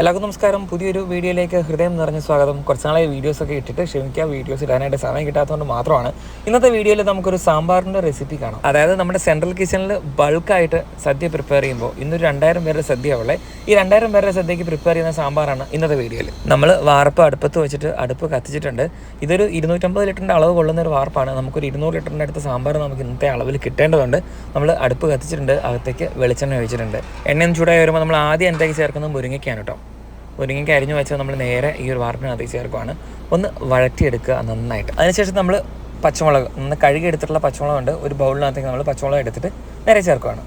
എല്ലാവർക്കും നമസ്കാരം. പുതിയൊരു വീഡിയോയിലേക്ക് ഹൃദയം നിറഞ്ഞ സ്വാഗതം. കുറച്ച് നാളെ വീഡിയോസൊക്കെ ഇട്ടിട്ട് ക്ഷമിക്കുക. വീഡിയോസ് ഇടാനായിട്ട് സമയം കിട്ടാത്തതുകൊണ്ട് മാത്രമാണ്. ഇന്നത്തെ വീഡിയോയിൽ നമുക്കൊരു സാമ്പാറിന്റെ റെസിപ്പി കാണാം. അതായത് നമ്മുടെ സെൻട്രൽ കിച്ചണിൽ ബൾക്കായിട്ട് സദ്യ പ്രിപ്പയർ ചെയ്യുമ്പോൾ ഇന്നൊരു രണ്ടായിരം പേരുടെ സദ്യ ഉള്ളത് ഈ രണ്ടായിരം പേരുടെ സദ്യക്ക് പ്രിപ്പയർ ചെയ്യുന്ന സാമ്പാറാണ് ഇന്നത്തെ വീഡിയോയിൽ. നമ്മൾ വാർപ്പ് അടുപ്പത്ത് വെച്ചിട്ട് അടുപ്പ് കത്തിച്ചിട്ടുണ്ട്. ഇതൊരു ഇരുന്നൂറ്റമ്പത് ലിറ്ററിന്റെ അളവ് കൊള്ളുന്ന ഒരു വാർപ്പാണ്. നമുക്കൊരു ഇരുന്നൂറ് ലിറ്ററിന്റെ അടുത്ത സാമ്പാർ നമുക്ക് ഇന്നത്തെ അളവിൽ കിട്ടേണ്ടതുണ്ട്. നമ്മൾ അടുപ്പ് കത്തിച്ചിട്ടുണ്ട്. അകത്തേക്ക് വെളിച്ചെണ്ണ ഒഴിച്ചിട്ടുണ്ട്. എണ്ണയും ചൂടായി വരുമ്പോൾ നമ്മൾ ആദ്യം എന്തൊക്കെ ചേർക്കുന്നത്? മുരിങ്ങയ്ക്കാണ് കേട്ടോ. മുരിങ്ങയ്ക്ക് അരിഞ്ഞ് വെച്ചാൽ നമ്മൾ നേരെ ഈ ഒരു വാർപ്പിനകത്ത് ചേർക്കുവാണ്. ഒന്ന് വഴറ്റിയെടുക്കുക നന്നായിട്ട്. അതിനുശേഷം നമ്മൾ പച്ചമുളക് ഒന്ന് കഴുകി എടുത്തിട്ടുള്ള പച്ചമുളക് ഉണ്ട്. ഒരു ബൗളിനകത്തേക്ക് നമ്മൾ പച്ചമുളക് എടുത്തിട്ട് നേരെ ചേർക്കുവാണ്.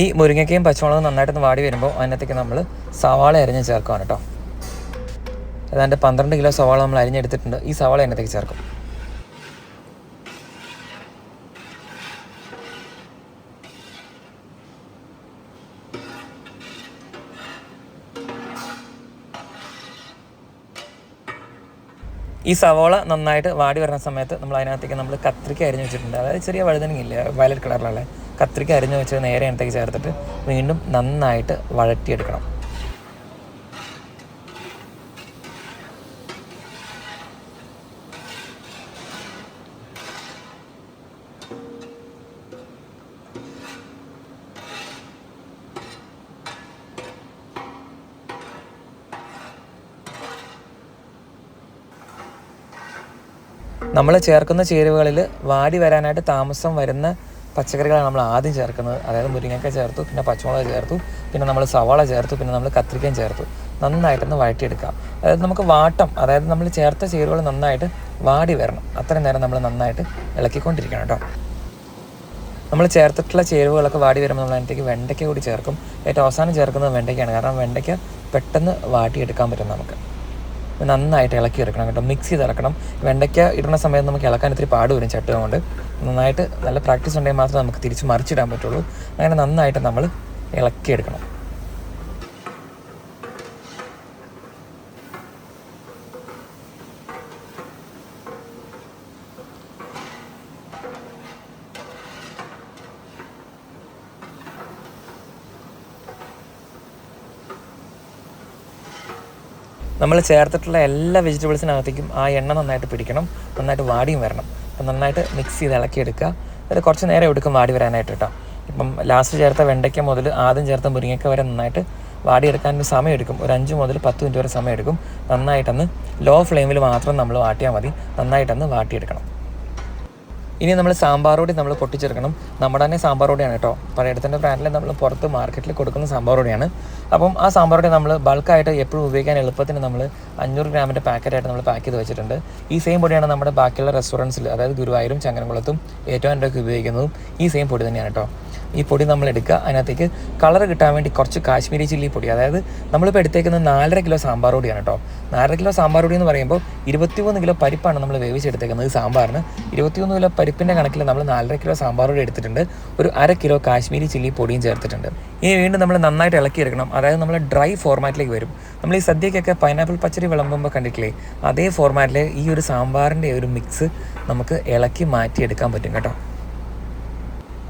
ഈ മുരിങ്ങയ്ക്കയും പച്ചമുളകും നന്നായിട്ടൊന്ന് വാടി വരുമ്പോൾ അതിനകത്തേക്ക് നമ്മൾ സവാള അരിഞ്ഞ് ചേർക്കുവാണ് കേട്ടോ. ഏതാണ്ട് പന്ത്രണ്ട് കിലോ സവാള നമ്മൾ അരിഞ്ഞെടുത്തിട്ടുണ്ട്. ഈ സവാള അതിനകത്തേക്ക് ചേർക്കും. ഈ സവോള നന്നായിട്ട് വാടി വരുന്ന സമയത്ത് നമ്മൾ അതിനകത്തേക്ക് നമ്മൾ കത്രിക്ക അരിഞ്ഞ് വെച്ചിട്ടുണ്ട്. അതായത് ചെറിയ വഴുതനങ്ങില്ല വയലറ്റ് കളറിലുള്ള കത്രിക്ക അരിഞ്ഞ് വെച്ച് നേരെ അതിനകത്തേക്ക് ചേർത്തിട്ട് വീണ്ടും നന്നായിട്ട് വഴറ്റിയെടുക്കണം. നമ്മൾ ചേർക്കുന്ന ചേരുവകളിൽ വാടി വരാനായിട്ട് താമസം വരുന്ന പച്ചക്കറികളാണ് നമ്മൾ ആദ്യം ചേർക്കുന്നത്. അതായത് മുരിങ്ങക്ക ചേർത്തു പിന്നെ പച്ചമുളക് ചേർത്തു പിന്നെ നമ്മൾ സവാള ചേർത്തു പിന്നെ നമ്മൾ കത്രിക്കയും ചേർത്തു. നന്നായിട്ടൊന്ന് വഴറ്റിയെടുക്കാം. അതായത് നമുക്ക് വാട്ടം അതായത് നമ്മൾ ചേർത്ത ചേരുവകൾ നന്നായിട്ട് വാടി വരണം. അത്രയും നേരം നമ്മൾ നന്നായിട്ട് ഇളക്കിക്കൊണ്ടിരിക്കണം കേട്ടോ. നമ്മൾ ചേർത്തിട്ടുള്ള ചേരുവകളൊക്കെ വാടി വരുമ്പോൾ നമ്മൾ അതിനകത്തേക്ക് വെണ്ടയ്ക്ക കൂടി ചേർക്കും. ഏറ്റവും അവസാനം ചേർക്കുന്നത് വെണ്ടയ്ക്കയാണ്. കാരണം വെണ്ടയ്ക്ക പെട്ടെന്ന് വാട്ടിയെടുക്കാൻ പറ്റും നമുക്ക്. നന്നായിട്ട് ഇളക്കി എടുക്കണം കേട്ടോ. മിക്സ് ചെയ്ത് ഇളക്കണം. വെണ്ടയ്ക്ക ഇടുന്ന സമയത്ത് നമുക്ക് ഇളക്കാൻ ഇത്തിരി പാട് വരും ചട്ടുക കൊണ്ട് നന്നായിട്ട് നല്ല പ്രാക്ടീസ് ഉണ്ടെങ്കിൽ മാത്രമേ നമുക്ക് തിരിച്ച് മറിച്ചിടാൻ പറ്റുള്ളൂ. അങ്ങനെ നന്നായിട്ട് നമ്മൾ ഇളക്കിയെടുക്കണം. നമ്മൾ ചേർത്തിട്ടുള്ള എല്ലാ വെജിറ്റബിൾസിനകത്തേക്കും ആ എണ്ണ നന്നായിട്ട് പിടിക്കണം നന്നായിട്ട് വാടിയും വരണം. അപ്പം നന്നായിട്ട് മിക്സ് ചെയ്ത് ഇളക്കിയെടുക്കുക. അത് കുറച്ച് നേരം എടുക്കും വാടി വരാനായിട്ട് കേട്ടോ. ഇപ്പം ലാസ്റ്റ് ചേർത്ത വെണ്ടയ്ക്ക മുതൽ ആദ്യം ചേർത്ത മുരിങ്ങയ്ക്ക വരെ നന്നായിട്ട് വാടിയെടുക്കാൻ സമയം എടുക്കും. ഒരു അഞ്ച് മുതൽ പത്ത് മിനിറ്റ് വരെ സമയം എടുക്കും. നന്നായിട്ടൊന്ന് ലോ ഫ്ലെയിമിൽ മാത്രം നമ്മൾ വാട്ടിയാൽ മതി. നന്നായിട്ടൊന്ന് വാട്ടിയെടുക്കണം. ഇനി നമ്മൾ സാമ്പാർ പൊടി നമ്മൾ പൊട്ടിച്ചെടുക്കണം. നമ്മുടെ തന്നെ സാമ്പാർ പൊടിയാണ് കേട്ടോ. പലയിടത്തിന്റെ ബ്രാൻഡിൽ നമ്മൾ പുറത്ത് മാർക്കറ്റിൽ കൊടുക്കുന്ന സാമ്പാർ പൊടിയാണ്. അപ്പം ആ സാമ്പാർ പൊടി നമ്മൾ ബൾക്കായിട്ട് എപ്പോഴും ഉപയോഗിക്കാൻ എളുപ്പത്തിന് നമ്മൾ അഞ്ഞൂറ് ഗ്രാമിന്റെ പാക്കറ്റായിട്ട് നമ്മൾ പാക്ക് ചെയ്ത് വെച്ചിട്ടുണ്ട്. ഈ സെയിം പൊടിയാണ് നമ്മുടെ ബാക്കിയുള്ള റെസ്റ്റോറന്റ്സിൽ അതായത് ഗുരുവായൂരും ചങ്ങനകുളത്തും ഏറ്റവും എന്റെ ഉപയോഗിക്കുന്നതും ഈ സെയിം പൊടി തന്നെയാണ് കേട്ടോ. ഈ പൊടി നമ്മൾ എടുക്കുക അതിനകത്തേക്ക് കളർ കിട്ടാൻ വേണ്ടി കുറച്ച് കാശ്മീരി ചില്ലി പൊടി. അതായത് നമ്മളിപ്പോൾ എടുത്തേക്കുന്നത് നാലര കിലോ സാമ്പാർ പൊടിയാണ് കേട്ടോ. നാലര കിലോ സാമ്പാർ പൊടി എന്ന് പറയുമ്പോൾ ഇരുപത്തിമൂന്ന് കിലോ പരിപ്പാണ് നമ്മൾ വേവിച്ചെടുത്തേക്കുന്നത് സാമ്പാറിന്. ഇരുപത്തിമൂന്ന് കിലോ പരിപ്പിന്റെ കണക്കിൽ നമ്മൾ നാലര കിലോ സാമ്പാർ പൊടി എടുത്തിട്ടുണ്ട്. ഒരു അര കിലോ കാശ്മീരി ചില്ലി പൊടിയും ചേർത്തിട്ടുണ്ട്. ഇനി വീണ്ടും നമ്മൾ നന്നായിട്ട് ഇളക്കി എടുക്കണം അതായത് നമ്മൾ ഡ്രൈ ഫോർമാറ്റിലേക്ക് വരും. നമ്മൾ ഈ സദ്യക്കൊക്കെ പൈനാപ്പിൾ പച്ചടി വിളമ്പുമ്പോൾ കണ്ടിട്ടില്ലേ? അതേ ഫോർമാറ്റിൽ ഈ ഒരു സാമ്പാറിന്റെ ഒരു മിക്സ് നമുക്ക് ഇളക്കി മാറ്റിയെടുക്കാൻ പറ്റും കേട്ടോ.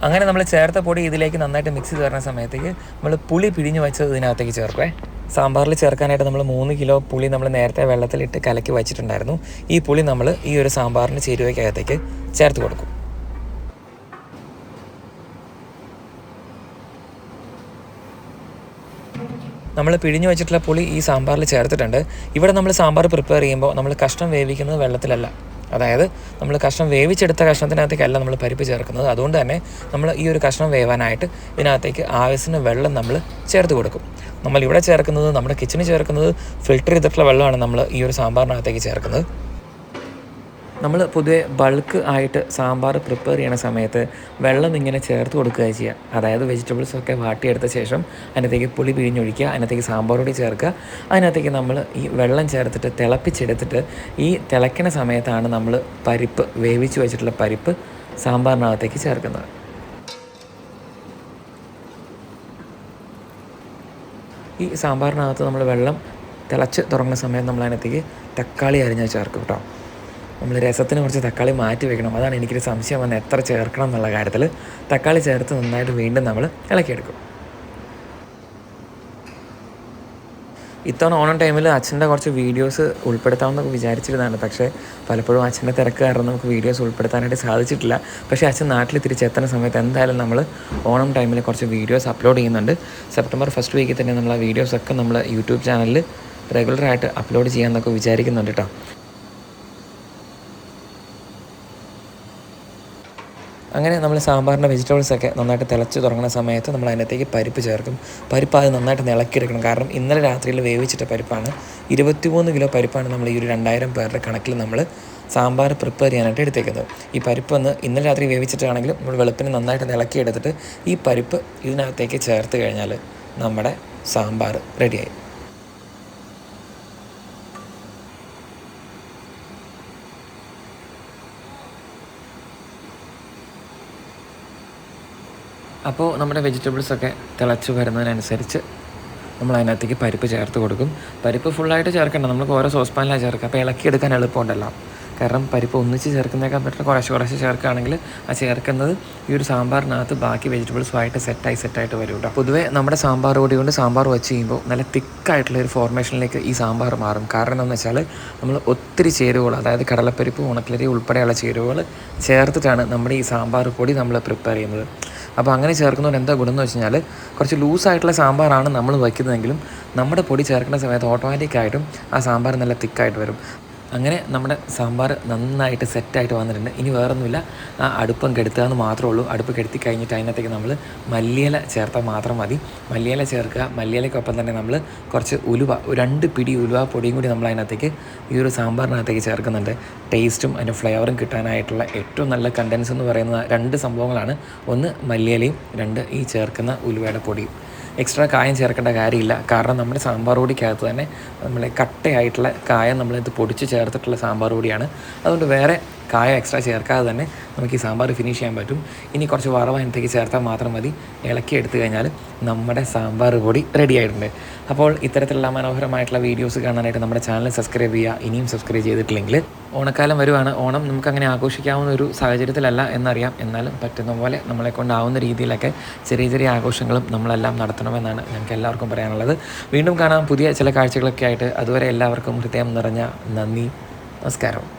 അങ്ങനെ നമ്മൾ ചേർത്ത പൊടി ഇതിലേക്ക് നന്നായിട്ട് മിക്സ് ചെയ്ത് വരുന്ന സമയത്തേക്ക് നമ്മൾ പുളി പിഴിഞ്ഞ് വെച്ചത് ഇതിനകത്തേക്ക് ചേർക്കുവേ. സാമ്പാറിൽ ചേർക്കാനായിട്ട് നമ്മൾ മൂന്ന് കിലോ പുളി നമ്മൾ നേരത്തെ വെള്ളത്തിലിട്ട് കലക്കി വെച്ചിട്ടുണ്ടായിരുന്നു. ഈ പുളി നമ്മൾ ഈ ഒരു സാമ്പാറിന്റെ ചേരുവയ്ക്കകത്തേക്ക് ചേർത്ത് കൊടുക്കും. നമ്മൾ പിഴിഞ്ഞു വെച്ചിട്ടുള്ള പുളി ഈ സാമ്പാറിൽ ചേർത്തിട്ടുണ്ട്. ഇവിടെ നമ്മൾ സാമ്പാർ പ്രിപ്പയർ ചെയ്യുമ്പോൾ നമ്മൾ കഷ്ണം വേവിക്കുന്നത് വെള്ളത്തിലല്ല. അതായത് നമ്മൾ കഷ്ണം വേവിച്ചെടുത്ത കഷ്ണത്തിനകത്തേക്കല്ല നമ്മൾ പരിപ്പ് ചേർക്കുന്നത്. അതുകൊണ്ട് തന്നെ നമ്മൾ ഈ ഒരു കഷ്ണം വേവാനായിട്ട് ഇതിനകത്തേക്ക് ആവശ്യത്തിന് വെള്ളം നമ്മൾ ചേർത്ത് കൊടുക്കും. നമ്മൾ ഇവിടെ ചേർക്കുന്നത് നമ്മുടെ കിച്ചണിൽ ചേർക്കുന്നത് ഫിൽറ്റർ ചെയ്തിട്ടുള്ള വെള്ളമാണ് നമ്മൾ ഈ ഒരു സാമ്പാറിനകത്തേക്ക് ചേർക്കുന്നത്. നമ്മൾ പൊതുവെ ബൾക്ക് ആയിട്ട് സാമ്പാർ പ്രിപ്പയർ ചെയ്യണ സമയത്ത് വെള്ളം ഇങ്ങനെ ചേർത്ത് കൊടുക്കുക ചെയ്യുക അതായത് വെജിറ്റബിൾസ് ഒക്കെ വാട്ടിയെടുത്ത ശേഷം അതിനകത്തേക്ക് പുളി പിഴിഞ്ഞൊഴിക്കുക അതിനകത്തേക്ക് സാമ്പാർ പൊടി ചേർക്കുക. അതിനകത്തേക്ക് നമ്മൾ ഈ വെള്ളം ചേർത്തിട്ട് തിളപ്പിച്ചെടുത്തിട്ട് ഈ തിളയ്ക്കണ സമയത്താണ് നമ്മൾ പരിപ്പ് വേവിച്ച് വെച്ചിട്ടുള്ള പരിപ്പ് സാമ്പാറിനകത്തേക്ക് ചേർക്കുന്നത്. ഈ സാമ്പാറിനകത്ത് നമ്മൾ വെള്ളം തിളച്ച് തുടങ്ങുന്ന സമയം നമ്മൾ അതിനകത്തേക്ക് തക്കാളി അരിഞ്ഞ് ചേർക്കും കേട്ടോ. നമ്മൾ രസത്തിന് കുറച്ച് തക്കാളി മാറ്റി വെക്കണം. അതാണ് എനിക്കൊരു സംശയം വന്നത്. എത്ര ചേർക്കണം എന്നുള്ള കാര്യത്തിൽ തക്കാളി ചേർത്ത് നന്നായിട്ട് വീണ്ടും നമ്മൾ ഇളക്കിയെടുക്കും. ഇത്തവണ ഓണം ടൈമിൽ അച്ഛന്റെ കുറച്ച് വീഡിയോസ് ഉൾപ്പെടുത്താമെന്നൊക്കെ വിചാരിച്ചിരുന്നതാണ്. പക്ഷേ പലപ്പോഴും അച്ഛന്റെ തിരക്ക് കാരണം നമുക്ക് വീഡിയോസ് ഉൾപ്പെടുത്താനായിട്ട് സാധിച്ചിട്ടില്ല. പക്ഷേ അച്ഛൻ നാട്ടിൽ തിരിച്ചെത്തുന്ന സമയത്ത് എന്തായാലും നമ്മൾ ഓണം ടൈമിൽ കുറച്ച് വീഡിയോസ് അപ്ലോഡ് ചെയ്യുന്നുണ്ട്. സെപ്റ്റംബർ ഫസ്റ്റ് വീക്കിൽ തന്നെ നമ്മൾ ആ വീഡിയോസൊക്കെ നമ്മൾ യൂട്യൂബ് ചാനലിൽ റെഗുലറായിട്ട് അപ്ലോഡ് ചെയ്യാമെന്നൊക്കെ വിചാരിക്കുന്നുണ്ട് കേട്ടോ അങ്ങനെ നമ്മൾ സാമ്പാറിന്റെ വെജിറ്റബിൾസ് ഒക്കെ നന്നായിട്ട് തിളച്ച് തുടങ്ങുന്ന സമയത്ത് നമ്മൾ അതിനകത്തേക്ക് പരിപ്പ് ചേർക്കും. പരിപ്പ് അത് നന്നായിട്ട് നിളക്കിയെടുക്കണം. കാരണം ഇന്നലെ രാത്രിയിൽ വേവിച്ചിട്ട പരിപ്പാണ്. ഇരുപത്തിമൂന്ന് കിലോ പരിപ്പാണ് നമ്മൾ ഈ ഒരു രണ്ടായിരം പേരുടെ കണക്കിൽ നമ്മൾ സാമ്പാർ പ്രിപ്പയർ ചെയ്യാനായിട്ട് എടുത്തേക്കുന്നത്. ഈ പരിപ്പ് ഒന്ന് ഇന്നലെ രാത്രി വേവിച്ചിട്ടാണെങ്കിലും നമ്മൾ വെളുപ്പിന് നന്നായിട്ട് നിളക്കിയെടുത്തിട്ട് ഈ പരിപ്പ് ഇതിനകത്തേക്ക് ചേർത്ത് കഴിഞ്ഞാൽ നമ്മുടെ സാമ്പാർ റെഡിയായി അപ്പോൾ നമ്മുടെ വെജിറ്റബിൾസൊക്കെ തിളച്ച് വരുന്നതിനനുസരിച്ച് നമ്മൾ അതിനകത്തേക്ക് പരിപ്പ് ചേർത്ത് കൊടുക്കും. പരിപ്പ് ഫുള്ളായിട്ട് ചേർക്കണ്ട. നമ്മൾ ഓരോ സോസ് പാനിലാണ് ചേർക്കുക. അപ്പോൾ ഇളക്കിയെടുക്കാൻ എളുപ്പമുണ്ടല്ലോ. കാരണം പരിപ്പ് ഒന്നിച്ച് ചേർക്കുന്നതിനേക്കാൾ പറ്റുന്ന കുറച്ച് കുറച്ച് ചേർക്കുകയാണെങ്കിൽ ആ ചേർക്കുന്നത് ഈ ഒരു സാമ്പാറിനകത്ത് ബാക്കി വെജിറ്റബിൾസുമായിട്ട് സെറ്റായി സെറ്റായിട്ട് വരും കേട്ടോ. പൊതുവേ നമ്മുടെ സാമ്പാർ കൂടി കൊണ്ട് സാമ്പാർ വെച്ച് കഴിയുമ്പോൾ നല്ല തിക്കായിട്ടുള്ള ഒരു ഫോർമേഷനിലേക്ക് ഈ സാമ്പാർ മാറും. കാരണം എന്താണെന്ന് വെച്ചാൽ നമ്മൾ ഒത്തിരി ചേരുവകൾ അതായത് കടലപ്പരിപ്പ് ഉണക്കലരി ഉൾപ്പെടെയുള്ള ചേരുവകൾ ചേർത്തിട്ടാണ് നമ്മുടെ ഈ സാമ്പാർ കൂടി നമ്മൾ പ്രിപ്പയർ ചെയ്യുന്നത്. അപ്പോൾ അങ്ങനെ ചേർക്കുന്നതുകൊണ്ട് എന്താ ഗുണമെന്ന് വെച്ച് കഴിഞ്ഞാൽ കുറച്ച് ലൂസായിട്ടുള്ള സാമ്പാറാണ് നമ്മൾ വയ്ക്കുന്നതെങ്കിലും നമ്മുടെ പൊടി ചേർക്കുന്ന സമയത്ത് ഓട്ടോമാറ്റിക്കായിട്ടും ആ സാമ്പാർ നല്ല തിക്കായിട്ട് വരും. അങ്ങനെ നമ്മുടെ സാമ്പാർ നന്നായിട്ട് സെറ്റായിട്ട് വന്നിട്ടുണ്ട്. ഇനി വേറൊന്നുമില്ല. ആ അടുപ്പം കെടുത്തുക എന്ന് മാത്രമേ ഉള്ളൂ. അടുപ്പ് കെടുത്തി കഴിഞ്ഞിട്ട് അതിനകത്തേക്ക് നമ്മൾ മല്ലിയില ചേർത്താൽ മാത്രം മതി. മല്ലിയില ചേർക്കുക. മല്ലിയിലയ്ക്കൊപ്പം തന്നെ നമ്മൾ കുറച്ച് ഉലുവ രണ്ട് പിടി ഉലുവ പൊടിയും കൂടി നമ്മൾ അതിനകത്തേക്ക് ഈ ഒരു സാമ്പാറിനകത്തേക്ക് ചേർക്കുന്നുണ്ട്. ടേസ്റ്റും അതിന്റെ ഫ്ലേവറും കിട്ടാനായിട്ടുള്ള ഏറ്റവും നല്ല കണ്ടൻസ് എന്ന് പറയുന്ന രണ്ട് സംഭവങ്ങളാണ്. ഒന്ന് മല്ലിയിലയും രണ്ട് ഈ ചേർക്കുന്ന ഉലുവയുടെ പൊടിയും. എക്സ്ട്രാ കായം ചേർക്കേണ്ട കാര്യമില്ല. കാരണം നമ്മുടെ സാമ്പാർ പൊടിക്കകത്ത് തന്നെ നമ്മൾ കട്ടയായിട്ടുള്ള കായം നമ്മളിത് പൊടിച്ച് ചേർത്തിട്ടുള്ള സാമ്പാർ പൊടിയാണ്. അതുകൊണ്ട് വേറെ കായം എക്സ്ട്രാ ചേർക്കാതെ തന്നെ നമുക്ക് ഈ സാമ്പാർ ഫിനിഷ് ചെയ്യാൻ പറ്റും. ഇനി കുറച്ച് വറവ് അതിനകത്തേക്ക് ചേർത്താൽ മാത്രം മതി. ഇളക്കി എടുത്തു കഴിഞ്ഞാൽ നമ്മുടെ സാമ്പാർ പൊടി റെഡി ആയിട്ടുണ്ട്. അപ്പോൾ ഇത്തരത്തിലുള്ള മനോഹരമായിട്ടുള്ള വീഡിയോസ് കാണാനായിട്ട് നമ്മുടെ ചാനൽ സബ്സ്ക്രൈബ് ചെയ്യുക. ഇനിയും സബ്സ്ക്രൈബ് ചെയ്തിട്ടില്ലെങ്കിൽ ഓണക്കാലം വരുവാണ്. ഓണം നമുക്ക് അങ്ങനെ ആഘോഷിക്കാവുന്ന ഒരു സാഹചര്യത്തിലല്ല എന്നറിയാം. എന്നാലും പറ്റുന്ന പോലെ നമ്മളെ കൊണ്ടാവുന്ന രീതിയിലൊക്കെ ചെറിയ ചെറിയ ആഘോഷങ്ങളും നമ്മളെല്ലാം നടത്തണമെന്നാണ് ഞങ്ങൾക്ക് എല്ലാവർക്കും പറയാനുള്ളത്. വീണ്ടും കാണാം. പുതിയ ചില കാഴ്ചകളൊക്കെ ആയിട്ട്. അതുവരെ എല്ലാവർക്കും ഹൃദയം നിറഞ്ഞ നന്ദി. നമസ്കാരം.